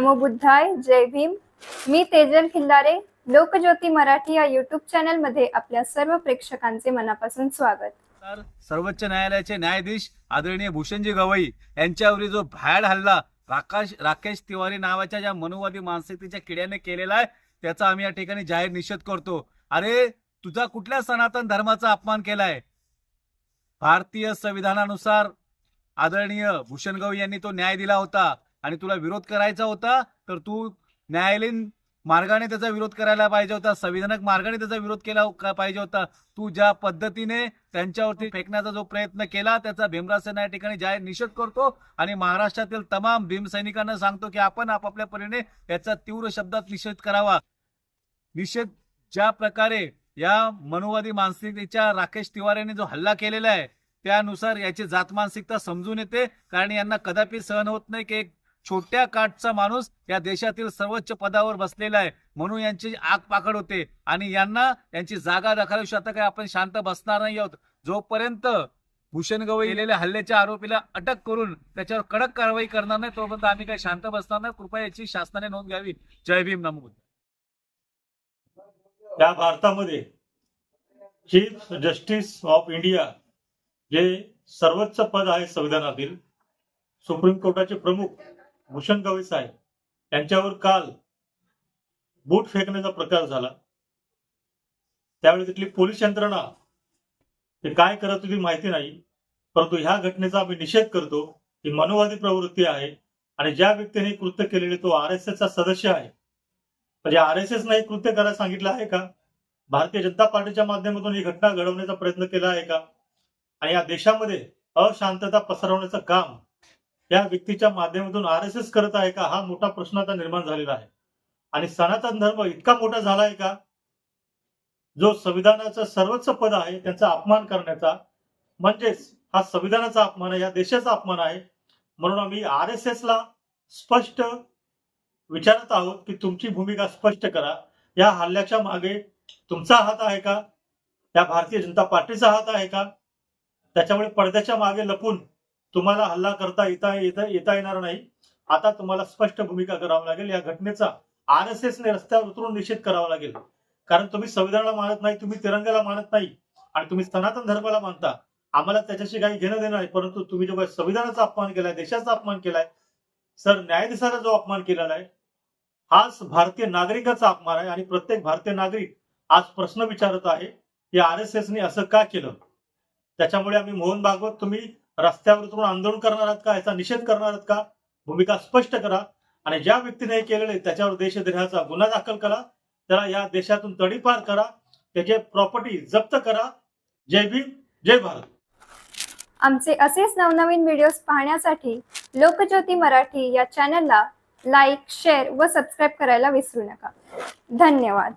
नमो बुद्धाय जय भीम. मी तेजल खिल्लारे लोकज्योती मराठी या युट्यूब चॅनलमध्ये आपल्या सर्व प्रेक्षकांचे मनापासून स्वागत. सर्वोच्च न्यायालयाचे न्यायाधीश आदरणीय भूषणजी गवई यांच्यावरील जो भयाड हल्ला राकेश राकेश तिवारी नावाच्या ज्या मनुवादी मानसिकतेच्या किड्याने केलेला आहे त्याचा आम्ही या ठिकाणी जाहीर निषेध करतो. अरे तुझा कुठल्या सनातन धर्माचा अपमान केलाय? भारतीय संविधानानुसार आदरणीय भूषण गवई यांनी तो न्याय दिला होता. आणि तुला विरोध करायचा होता तर तू न्यायालयीन मार्गाने त्याचा विरोध करायला पाहिजे होता संविधानक मार्गाने त्याचा विरोध केला हो- पाहिजे होता. तू ज्या पद्धतीने त्यांच्यावरती फेकण्याचा जो प्रयत्न केला त्याचा भीमरासेन या ठिकाणी जाहीर निषेध करतो आणि महाराष्ट्रातील तमाम भीमसैनिकांना सांगतो की आपण आपापल्या परीने याचा तीव्र शब्दात निषेध करावा. निषेध ज्या प्रकारे या मनुवादी मानसिकतेच्या राकेश तिवारीने जो हल्ला केलेला आहे त्यानुसार याची जात मानसिकता समजून येते कारण यांना कदापि सहन होत नाही की एक छोट्या काठचा माणूस या देशातील सर्वोच्च पदावर बसलेला आहे. म्हणून यांची आग पाकड होते. आणि यांना यांची जागा दाखवल्याशिवाय आता काय आपण शांत बसणार नाही आहोत. जोपर्यंत भूषण गवई केलेल्या हल्ल्याच्या आरोपीला अटक करून त्याच्यावर कडक कारवाई करणार नाही तोपर्यंत आम्ही काही शांत बसणार नाही. कृपया याची शासनाने नोंद घ्यावी. जय भीम नमो या त्या भारतामध्ये चीफ जस्टिस ऑफ इंडिया जे सर्वोच्च पद आहे संविधानातील सुप्रीम कोर्टाचे प्रमुख भूषण गवई साहेब यांच्यावर काल बूट फेकण्याचा प्रकार झाला. त्यावेळी तिथली पोलीस यंत्रणा ते काय करत होती माहिती नाही परंतु ह्या घटनेचा आम्ही निषेध करतो ही मनोवादी प्रवृत्ती आहे आणि ज्या व्यक्तीने कृत्य केलेले तो आर एस चा सदस्य आहे. म्हणजे आर एस एस नाही कृत्य करायला सांगितलं आहे का? भारतीय जनता पार्टीच्या माध्यमातून ही घटना घडवण्याचा प्रयत्न केला आहे का? आणि या देशामध्ये अशांतता पसरवण्याचं काम या व्यक्तीच्या माध्यमातून आर एस एस करत आहे का? हा मोठा प्रश्न आता निर्माण झालेला आहे. आणि सनातन धर्म इतका मोठा झाला आहे का? जो संविधानाचं सर्वोच्च पद आहे त्यांचा अपमान करण्याचा म्हणजेच हा संविधानाचा अपमान आहे या देशाचा अपमान आहे. म्हणून आम्ही आर एस एस ला स्पष्ट विचारत आहोत की तुमची भूमिका स्पष्ट करा. या हल्ल्याच्या मागे तुमचा हात आहे का? या भारतीय जनता पार्टीचा हात आहे का? त्याच्यामुळे पडद्याच्या मागे लपून तुम्हाला हल्ला करता येता येता येता येणार नाही. आता तुम्हाला स्पष्ट भूमिका करावी लागेल. या घटनेचा आर एस एसने रस्त्यावर उतरून निषेध करावा लागेल. कारण तुम्ही संविधानाला मानत नाही तुम्ही तिरंगाला मानत नाही आणि तुम्ही सनातन धर्माला मानता. आम्हाला त्याच्याशी काही घेणं देणं नाही परंतु तुम्ही जेव्हा संविधानाचा अपमान केलाय देशाचा अपमान केलाय सर न्यायाधीशाचा जो अपमान केलेला आहे हाच भारतीय नागरिकाचा अपमान आहे आणि प्रत्येक भारतीय नागरिक आज प्रश्न विचारत आहे की आर एस एसने असं का केलं? त्याच्यामुळे आम्ही मोहन भागवत तुम्ही रस्त्यावर उतरून आंदोलन करणार आहात का? याचा निषेध करणार आहात का? भूमिका स्पष्ट करा. आणि ज्या व्यक्तीने हे केलेले त्याच्यावर देशद्रोहाचा गुन्हा दाखल करा. त्याला या देशातून तडीपार करा. त्याचे प्रॉपर्टी जप्त करा. जय भीम जय भारत. आमचे असेच नवनवीन व्हिडिओज पाहण्यासाठी लोकज्योती मराठी या चॅनलला लाईक शेअर व सबस्क्राईब करायला विसरू नका. धन्यवाद.